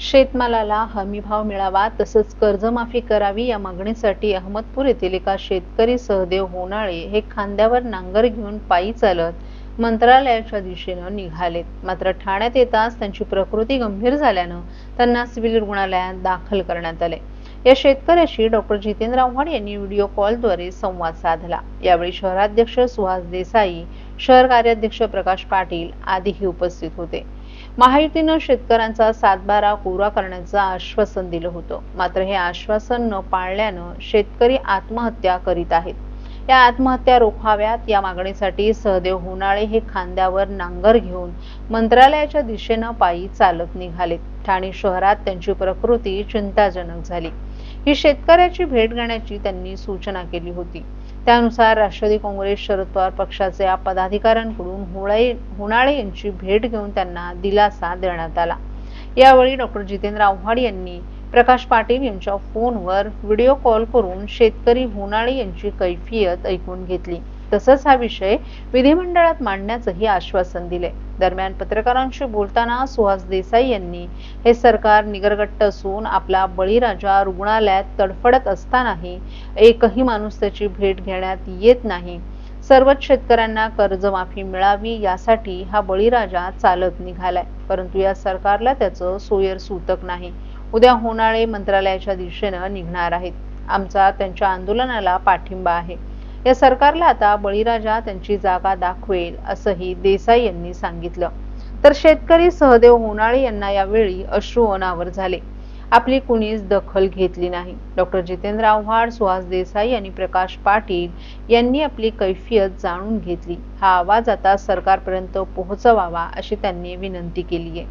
शेतमालाला हमीभाव मिळावा तसंच कर्जमाफी करावी या मागणीसाठी अहमदपूर येथील एका शेतकरी सहदेव होनाळे हे खांद्यावर नांगर घेऊन पायी चालत मंत्रालयाच्या दिशेनं निघालेत मात्र ठाण्यात येताच त्यांची प्रकृती गंभीर झाल्यानं त्यांना सिव्हिल रुग्णालयात दाखल करण्यात आले. या शेतकऱ्याशी डॉक्टर जितेंद्र आव्हाड यांनी व्हिडिओ कॉलद्वारे संवाद साधला. यावेळी शहराध्यक्ष सुहास देसाई शहर कार्याध्यक्ष प्रकाश पाटील आदीही उपस्थित होते. महायुतीनं शेतकऱ्यांचा सातबारा कोरा करण्याचं आश्वासन दिलं होतं. मात्र हे आश्वासन न पाळल्यानं शेतकरी आत्महत्या करीत आहेत. या आत्महत्या रोखाव्यात या मागणीसाठी सहदेव होनाळे हे खांद्यावर नांगर घेऊन मंत्रालयाच्या दिशेनं पायी चालत निघाले ठाणे शहरात त्यांची प्रकृती चिंताजनक झाली. ही शेतकऱ्याची भेट घेण्याची त्यांनी सूचना केली होती. त्यानुसार राष्ट्रवादी काँग्रेस शरद पवार पक्षाचे या पदाधिकाऱ्यांकडून होळे यांची भेट घेऊन त्यांना दिलासा देण्यात आला. यावेळी डॉक्टर जितेंद्र आव्हाड यांनी प्रकाश पाटील यांच्या फोनवर व्हिडिओ कॉल करून शेतकरी होनाळे यांची कैफियत ऐकून घेतली. तसंच हा विषय विधिमंडळात मांडण्याचंही आश्वासन दिले. दरम्यान पत्रकारांशी बोलताना सुहास देसाई यांनी हे सरकार निगरगट्ट असून आपला बळीराजा रुग्णालयात तडफडत असतानाही एकही माणूस त्याची भेट घेण्यात येत नाही. सर्वच शेतकऱ्यांना कर्जमाफी मिळावी यासाठी हा बळीराजा चालत निघालाय. परंतु या सरकारला त्याचं सोयर सूतक नाही. उद्या होणाळे मंत्रालयाच्या दिशेनं निघणार आहेत. आमचा त्यांच्या आंदोलनाला पाठिंबा आहे. या सरकारला आता बळीराजा त्यांची जागा दाखवेल असंही देसाई यांनी सांगितलं. तर शेतकरी सहदेव होनाळे यांना यावेळी अश्रू अनावर झाले. आपली कुणीच दखल घेतली नाही. डॉक्टर जितेंद्र आव्हाड सुहास देसाई आणि प्रकाश पाटील यांनी आपली कैफियत जाणून घेतली. हा आवाज आता सरकारपर्यंत पोहोचवावा अशी त्यांनी विनंती केली आहे.